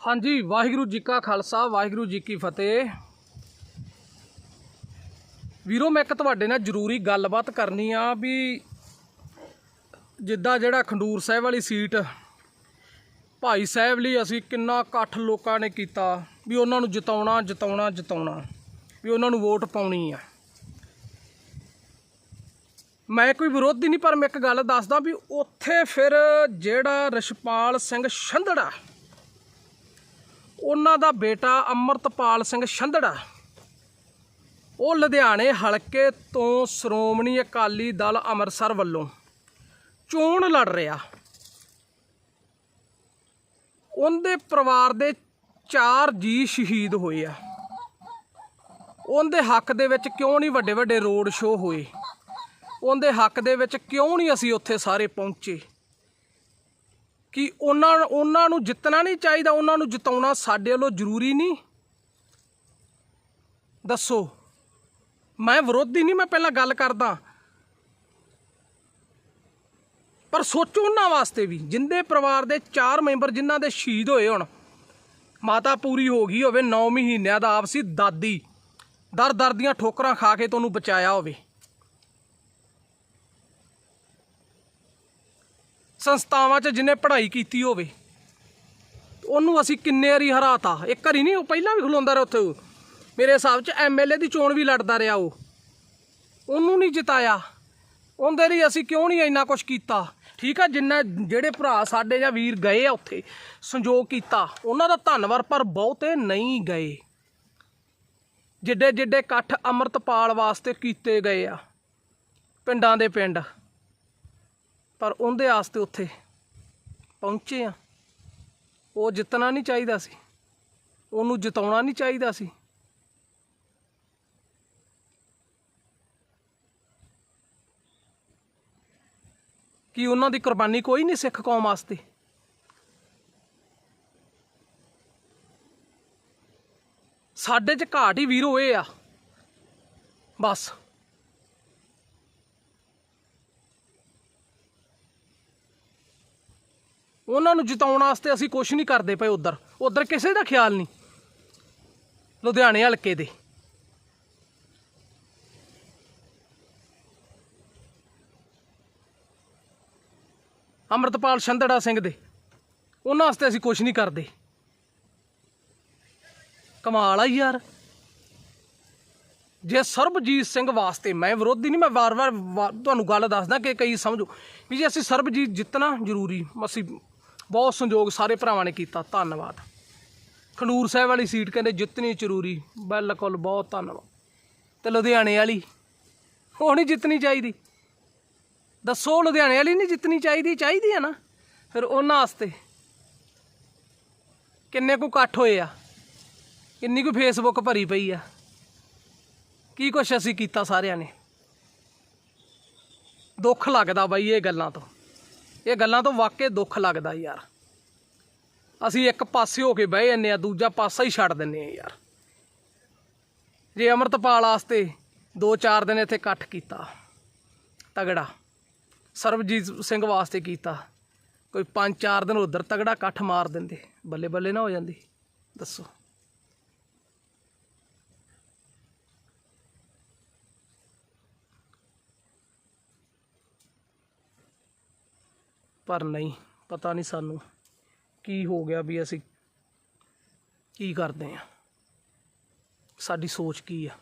ਹਾਂਜੀ, ਵਾਹਿਗੁਰੂ ਜੀ ਕਾ ਖਾਲਸਾ, ਵਾਹਿਗੁਰੂ ਜੀ ਕੀ ਫਤਿਹ। ਵੀਰੋ, ਮੈਂ ਇੱਕ ਤੁਹਾਡੇ ਨਾਲ ਜ਼ਰੂਰੀ ਗੱਲਬਾਤ ਕਰਨੀ ਆ ਵੀ ਜਿੱਦਾਂ ਜਿਹੜਾ ਖੰਡੂਰ ਸਾਹਿਬ ਵਾਲੀ ਸੀਟ, ਭਾਈ ਸਾਹਿਬ ਲਈ ਅਸੀਂ ਕਿੰਨਾ ਇਕੱਠ ਲੋਕਾਂ ਨੇ ਕੀਤਾ ਵੀ ਉਹਨਾਂ ਨੂੰ ਜਿਤਾਉਣਾ ਜਿਤਾਉਣਾ ਜਿਤਾਉਣਾ, ਵੀ ਉਹਨਾਂ ਨੂੰ ਵੋਟ ਪਾਉਣੀ ਆ। ਮੈਂ ਕੋਈ ਵਿਰੋਧੀ ਨਹੀਂ, ਪਰ ਮੈਂ ਇੱਕ ਗੱਲ ਦੱਸਦਾ ਵੀ ਉੱਥੇ ਫਿਰ ਜਿਹੜਾ ਰਸ਼ਪਾਲ ਸਿੰਘ ਛੰਦੜਾ ਉਹਨਾਂ ਦਾ ਬੇਟਾ ਅਮਰਤਪਾਲ ਸਿੰਘ ਛੰਦੜਾ ਉਹ ਲੁਧਿਆਣੇ ਹਲਕੇ ਤੋਂ ਸ਼੍ਰੋਮਣੀ ਅਕਾਲੀ ਦਲ ਅੰਮ੍ਰਿਤਸਰ ਵੱਲੋਂ ਚੋਣ ਲੜ ਰਿਹਾ। ਉਹਦੇ ਪਰਿਵਾਰ ਦੇ 4 ਜੀ ਸ਼ਹੀਦ ਹੋਏ ਆ। ਉਹਦੇ ਹੱਕ ਦੇ ਵਿੱਚ ਕਿਉਂ ਨਹੀਂ ਵੱਡੇ ਵੱਡੇ ਰੋਡ ਸ਼ੋਅ ਹੋਏ? ਉਹਦੇ ਹੱਕ ਦੇ ਵਿੱਚ ਕਿਉਂ ਨਹੀਂ ਅਸੀਂ ਉੱਥੇ ਸਾਰੇ ਪਹੁੰਚੇ? ਕਿ ਉਹਨਾਂ ਉਹਨਾਂ ਨੂੰ ਜਿੱਤਣਾ ਨਹੀਂ ਚਾਹੀਦਾ, ਉਹਨਾਂ ਨੂੰ ਜਿਤਾਉਣਾ ਸਾਡੇ ਵੱਲੋਂ ਜ਼ਰੂਰੀ ਨਹੀਂ। ਦੱਸੋ, ਮੈਂ ਵਿਰੋਧੀ ਨਹੀਂ, ਮੈਂ ਪਹਿਲਾਂ ਗੱਲ ਕਰਦਾ। ਪਰ ਸੋਚੋ ਉਹਨਾਂ ਵਾਸਤੇ ਵੀ, ਜਿੰਦੇ ਪਰਿਵਾਰ ਦੇ 4 ਮੈਂਬਰ ਜਿਨ੍ਹਾਂ ਦੇ ਸ਼ਹੀਦ ਹੋਏ ਹੁਣ, ਮਾਤਾ ਪੂਰੀ ਹੋ ਗਈ ਹੋਵੇ 9 ਮਹੀਨਿਆਂ ਦਾ ਆਪਸੀ ਦਾਦੀ ਦਰ ਦਰ ਦੀਆਂ ਠੋਕਰਾਂ ਖਾ ਕੇ ਤੁਹਾਨੂੰ ਬਚਾਇਆ ਹੋਵੇ। ਸੰਸਥਾਵਾਂ 'ਚ ਜਿਹਨੇ ਪੜ੍ਹਾਈ ਕੀਤੀ ਹੋਵੇ, ਉਹਨੂੰ ਅਸੀਂ ਕਿੰਨੇ ਵਾਰੀ ਹਰਾਤਾ। ਇੱਕ ਵਾਰੀ ਨਹੀਂ, ਉਹ ਪਹਿਲਾਂ ਵੀ ਖਲੋਂਦਾ ਰਿਹਾ ਉੱਥੇ। ਉਹ। ਮੇਰੇ ਹਿਸਾਬ 'ਚ ਐਮਐਲਏ ਦੀ ਚੋਣ ਵੀ ਲੜਦਾ ਰਿਹਾ ਉਹ। ਉਹਨੂੰ ਨਹੀਂ ਜਿਤਾਇਆ। ਉਹਦੇ ਲਈ ਅਸੀਂ ਕਿਉਂ ਨਹੀਂ ਇੰਨਾ ਕੁਝ ਕੀਤਾ? ਠੀਕ ਆ, ਜਿੰਨਾ ਜਿਹੜੇ ਭਰਾ ਸਾਡੇ ਜਾਂ ਵੀਰ ਗਏ ਆ ਉੱਥੇ ਸੰਯੋਗ ਕੀਤਾ, ਉਹਨਾਂ ਦਾ ਧੰਨਵਾਦ, ਪਰ ਬਹੁਤੇ ਨਹੀਂ ਗਏ। ਜਿੱਡੇ ਜਿੱਡੇ ਇਕੱਠ ਅੰਮ੍ਰਿਤਪਾਲ ਵਾਸਤੇ ਕੀਤੇ ਗਏ ਆ, ਪਿੰਡਾਂ ਦੇ ਪਿੰਡ। ਪਰ ਉਹਦੇ ਆਸਤੇ ਉੱਥੇ ਪਹੁੰਚੇ ਆ। ਉਹ ਜਿੱਤਣਾ ਨਹੀਂ ਚਾਹੀਦਾ ਸੀ। ਉਹਨੂੰ ਜਿਤਾਉਣਾ ਨਹੀਂ ਚਾਹੀਦਾ ਸੀ। ਕਿ ਉਹਨਾਂ ਦੀ ਕੁਰਬਾਨੀ ਕੋਈ ਨਹੀਂ ਸਿੱਖ ਕੌਮ ਵਾਸਤੇ? ਸਾਡੇ 'ਚ ਘਾਟ ਹੀ ਵੀਰੋ ਇਹ ਆ। ਬਸ। ਉਹਨਾਂ ਨੂੰ ਜਿਤਾਉਣ ਵਾਸਤੇ ਅਸੀਂ ਕੁਝ ਨਹੀਂ ਕਰਦੇ ਪਏ ਉਧਰ। ਉਧਰ ਕਿਸੇ ਦਾ ਖਿਆਲ ਨਹੀਂ। ਲੁਧਿਆਣੇ ਹਲਕੇ ਦੇ। ਅੰਮ੍ਰਿਤਪਾਲ ਛੰਦੜਾ ਸਿੰਘ ਦੇ। ਉਹਨਾਂ ਵਾਸਤੇ ਅਸੀਂ ਕੁਝ ਨਹੀਂ ਕਰਦੇ। ਕਮਾਲ ਆ ਯਾਰ। ਜੇ ਸਰਬਜੀਤ ਸਿੰਘ ਵਾਸਤੇ ਮੈਂ ਵਿਰੋਧੀ ਨਹੀਂ, ਮੈਂ ਵਾਰ-ਵਾਰ ਵਾ- ਤੁਹਾਨੂੰ ਗੱਲ ਦੱਸਦਾ ਕਿ ਕਈ ਸਮਝੋ ਵੀ ਜੇ ਅਸੀਂ ਸਰਬਜੀਤ ਜਿੱਤਣਾ ਜ਼ਰੂਰੀ, ਅਸੀਂ ਬਹੁਤ ਸੰਯੋਗ ਸਾਰੇ ਭਰਾਵਾਂ ਨੇ ਕੀਤਾ, ਧੰਨਵਾਦ। ਖਨੂਰ ਸਾਹਿਬ ਵਾਲੀ ਸੀਟ ਕਹਿੰਦੇ ਜਿੱਤਣੀ ਜ਼ਰੂਰੀ, ਬਿਲਕੁਲ ਬਹੁਤ ਧੰਨਵਾਦ। ਤੇ ਲੁਧਿਆਣੇ ਵਾਲੀ, ਉਹ ਨਹੀਂ ਜਿੱਤਣੀ ਚਾਹੀਦੀ। ਦੱਸੋ ਲੁਧਿਆਣੇ ਵਾਲੀ ਨਹੀਂ ਜਿੱਤਣੀ ਚਾਹੀਦੀ ਚਾਹੀਦੀ ਆ ਨਾ? ਫਿਰ ਉਹਨਾਂ ਵਾਸਤੇ ਕਿੰਨੇ ਕੁ ਇਕੱਠ ਹੋਏ ਆ? ਕਿੰਨੀ ਕੁ ਫੇਸਬੁੱਕ ਭਰੀ ਪਈ ਆ? ਕੀ ਕੁਛ ਅਸੀਂ ਕੀਤਾ ਸਾਰਿਆਂ ਨੇ? ਦੁੱਖ ਲੱਗਦਾ ਬਾਈ ਇਹ ਗੱਲਾਂ ਤੋਂ। ਇਹ ਗੱਲਾਂ ਤੋਂ ਵਾਕਈ ਦੁੱਖ ਲੱਗਦਾ ਯਾਰ। ਅਸੀਂ ਇੱਕ ਪਾਸੇ ਹੋ ਕੇ ਬਹਿ ਜਾਂਦੇ ਆ, ਦੂਜਾ ਪਾਸਾ ਹੀ ਛੱਡ ਦਿੰਨੇ ਆ ਯਾਰ। ਜੇ ਅਮਰਤਪਾਲ ਵਾਸਤੇ 2-4 ਦਿਨ ਇੱਥੇ ਇਕੱਠ ਕੀਤਾ, ਤਗੜਾ, ਸਰਬਜੀਤ ਸਿੰਘ ਵਾਸਤੇ ਕੀਤਾ, ਕੋਈ 5-4 ਦਿਨ ਉਧਰ ਤਗੜਾ ਇਕੱਠ ਮਾਰ ਦਿੰਦੇ ਬੱਲੇ ਬੱਲੇ ਨਾ ਹੋ ਜਾਂਦੀ, ਦੱਸੋ। ਪਰ ਨਹੀਂ ਪਤਾ ਨਹੀਂ ਸਾਨੂੰ ਕੀ ਹੋ ਗਿਆ ਵੀ ਅਸੀਂ ਕੀ ਕਰਦੇ ਆ ਸਾਡੀ ਸੋਚ ਕੀ ਆ?